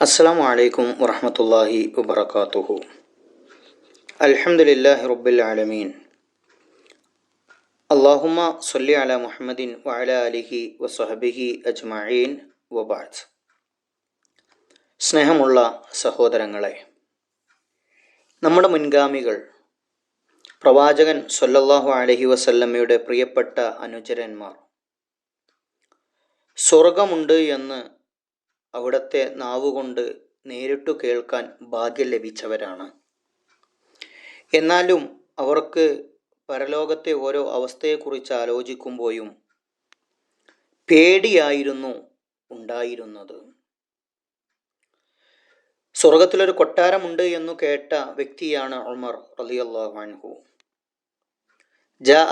അസ്സാം വലൈക്കും വറഹമത്തല്ലാഹി വബർക്കാത്തുഹു അലഹമുല്ലാഹി റബ്ബിൽ ആലമീൻ. അള്ളാഹുമ സൊല്ലി അല മുഹമ്മദിൻ വഅല അലിഹി വസഹബിഹി അജ്മീൻ വബാദ് സ്നേഹമുള്ള സഹോദരങ്ങളെ നമ്മുടെ മുൻഗാമികൾ പ്രവാചകൻ സൊല്ലാഹു അലഹി വസല്ലമ്മയുടെ പ്രിയപ്പെട്ട അനുചരന്മാർ സ്വർഗമുണ്ട് എന്ന് അവിടുത്തെ നാവുകൊണ്ട് നേരിട്ടു കേൾക്കാൻ ഭാഗ്യം ലഭിച്ചവരാണ്. എന്നാലും അവർക്ക് പരലോകത്തെ ഓരോ അവസ്ഥയെക്കുറിച്ച് ആലോചിക്കുമ്പോഴും പേടിയായിരുന്നു ഉണ്ടായിരുന്നത്. സ്വർഗത്തിലൊരു കൊട്ടാരമുണ്ട് എന്നു കേട്ട വ്യക്തിയാണ് ഉമർ റളിയല്ലാഹു അൻഹു. ജാ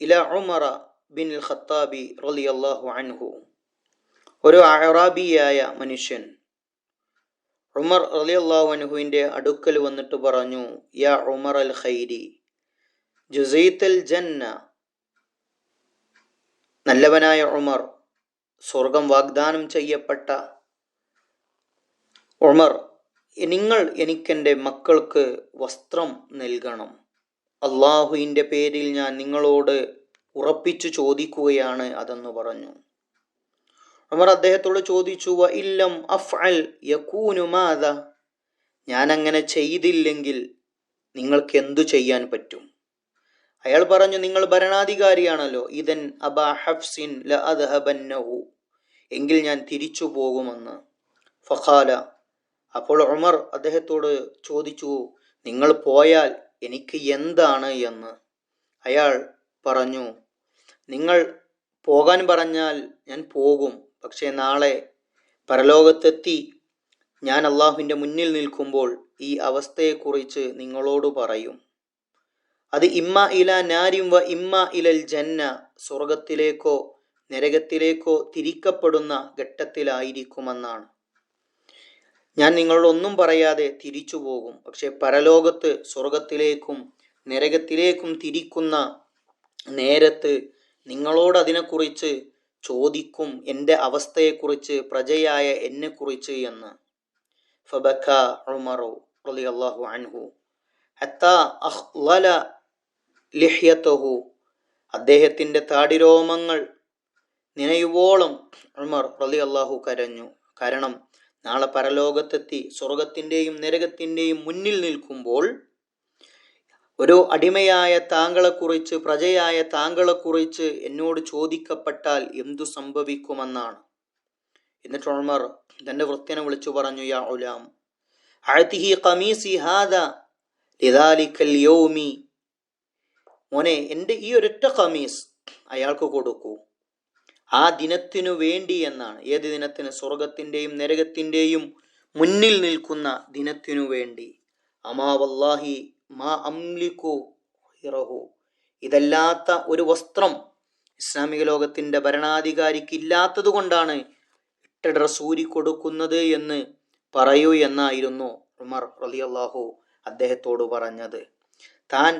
ഇല ഉമറ ബിൻ ഖത്താബി റളിയല്ലാഹു അൻഹു. ഒരു അറാബിയായ മനുഷ്യൻ. ഉമർ അലി അള്ളാഹുവിന്റെ അടുക്കൽ വന്നിട്ട് പറഞ്ഞു യാ ഉമർ അൽ ഖൈരി ജുസൈത്തൽ ജന്ന. നല്ലവനായ ഉമർ സ്വർഗം വാഗ്ദാനം ചെയ്യപ്പെട്ട ഉമർ നിങ്ങൾ എനിക്കെന്റെ മക്കൾക്ക് വസ്ത്രം നൽകണം. അള്ളാഹുവിന്റെ പേരിൽ ഞാൻ നിങ്ങളോട് ഉറപ്പിച്ചു ചോദിക്കുകയാണ് അതെന്ന് പറഞ്ഞു. ഉമർ അദ്ദേഹത്തോട് ചോദിച്ചു വ ഇല്ലം അഫ് അൽ യക്കൂനുമാത ഞാൻ അങ്ങനെ ചെയ്തില്ലെങ്കിൽ നിങ്ങൾക്ക് എന്തു ചെയ്യാൻ പറ്റും? അയാൾ പറഞ്ഞു നിങ്ങൾ ഭരണാധികാരിയാണല്ലോ ഇതൻ അബാ ഹഫ്സിൻ ല എങ്കിൽ ഞാൻ തിരിച്ചു പോകുമെന്ന്. ഫഖാല അപ്പോൾ ഉമർ അദ്ദേഹത്തോട് ചോദിച്ചു നിങ്ങൾ പോയാൽ എനിക്ക് എന്താണ് എന്ന്? അയാൾ പറഞ്ഞു നിങ്ങൾ പോകാൻ പറഞ്ഞാൽ ഞാൻ പോകും പക്ഷേ നാളെ പരലോകത്തെത്തി ഞാൻ അള്ളാഹുവിന്റെ മുന്നിൽ നിൽക്കുമ്പോൾ ഈ അവസ്ഥയെക്കുറിച്ച് നിങ്ങളോട് പറയും. അത് ഇമ്മ ഇല നാരിം വ ഇമ്മ ഇലൽ ജന്ന സ്വർഗത്തിലേക്കോ നരകത്തിലേക്കോ തിരിക്കപ്പെടുന്ന ഘട്ടത്തിലായിരിക്കുമെന്നാണ്. ഞാൻ നിങ്ങളോടൊന്നും പറയാതെ തിരിച്ചു പോകും. പക്ഷെ പരലോകത്ത് സ്വർഗത്തിലേക്കും നരകത്തിലേക്കും തിരിക്കുന്ന നേരത്ത് നിങ്ങളോട് അതിനെക്കുറിച്ച് ചോദിക്കും എന്റെ അവസ്ഥയെക്കുറിച്ച് പ്രജയായ എന്നെക്കുറിച്ച് എന്ന്. ഫബക്ക ഉമറു റളിയല്ലാഹു അൻഹു. ഹത്താ അഹ്ലല ലിഹ്യത്തഹു അദ്ദേഹത്തിന്റെ താടിരോമങ്ങൾ നിനയുവോളം ഉമർ അള്ളാഹു കരഞ്ഞു. കാരണം നാളെ പരലോകത്തെത്തി സ്വർഗത്തിന്റെയും നരകത്തിന്റെയും മുന്നിൽ നിൽക്കുമ്പോൾ ഒരു അടിമയായ താങ്കളെക്കുറിച്ച് പ്രജയായ താങ്കളെക്കുറിച്ച് എന്നോട് ചോദിക്കപ്പെട്ടാൽ എന്തു സംഭവിക്കുമെന്നാണ്. എന്നിട്ട് ഉമർ തന്റെ വൃത്യനെ വിളിച്ചു പറഞ്ഞു യാ ഉലാം അഴത്തിഹി കമീസി ഹാദ ലിദാലിക്കൽ യൗമി. മോനെ എന്റെ ഈ ഒരൊറ്റ കമീസ് അയാൾക്ക് കൊടുക്കൂ. ആ ദിനത്തിനു വേണ്ടി എന്നാണ്. ഏത് ദിനത്തിന്? സ്വർഗത്തിന്റെയും നരകത്തിന്റെയും മുന്നിൽ നിൽക്കുന്ന ദിനത്തിനു വേണ്ടി. അമാവല്ലാഹി മാ അംലിക്കു ഹിറഹു. ഇതല്ലാത്ത ഒരു വസ്ത്രം ഇസ്ലാമിക ലോകത്തിന്റെ ഭരണാധികാരിക്ക് ഇല്ലാത്തത് കൊണ്ടാണ് ഇട്ട ഡ്രസ് ഊരി കൊടുക്കുന്നത് എന്ന് പറയൂ എന്നായിരുന്നു ഉമർ റളിയല്ലാഹു അദ്ദേഹത്തോട് പറഞ്ഞത്. താൻ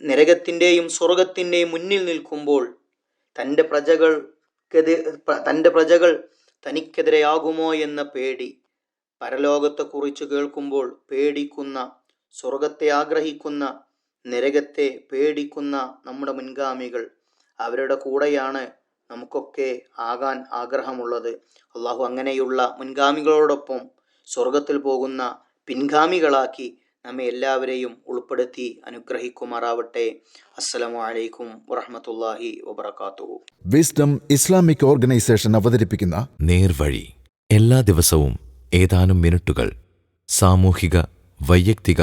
നരകത്തിന്റെയും സ്വർഗത്തിന്റെയും മുന്നിൽ നിൽക്കുമ്പോൾ തന്റെ പ്രജകൾക്കെതിരെ തന്റെ പ്രജകൾ തനിക്കെതിരെയാകുമോ എന്ന പേടി പരലോകത്തെക്കുറിച്ച് കേൾക്കുമ്പോൾ പേടിക്കുന്ന സ്വർഗത്തെ ആഗ്രഹിക്കുന്ന നരകത്തെ പേടിക്കുന്ന നമ്മുടെ മുൻഗാമികൾ അവരുടെ കൂടെയാണ് നമുക്കൊക്കെ ആകാൻ ആഗ്രഹമുള്ളത്. അള്ളാഹു അങ്ങനെയുള്ള മുൻഗാമികളോടൊപ്പം സ്വർഗത്തിൽ പോകുന്ന പിൻഗാമികളാക്കി നമ്മെ എല്ലാവരെയും ഉൾപ്പെടുത്തി അനുഗ്രഹിക്കുമാറാവട്ടെ. അസ്സലാമു അലൈക്കും വറഹമത്തല്ലാഹി വബർക്കാത്തു വിസ്ഡം ഇസ്ലാമിക് ഓർഗനൈസേഷൻ അവതരിപ്പിക്കുന്ന നേർവഴി. എല്ലാ ദിവസവും ഏതാനും മിനിറ്റുകൾ സാമൂഹിക വൈയക്തിക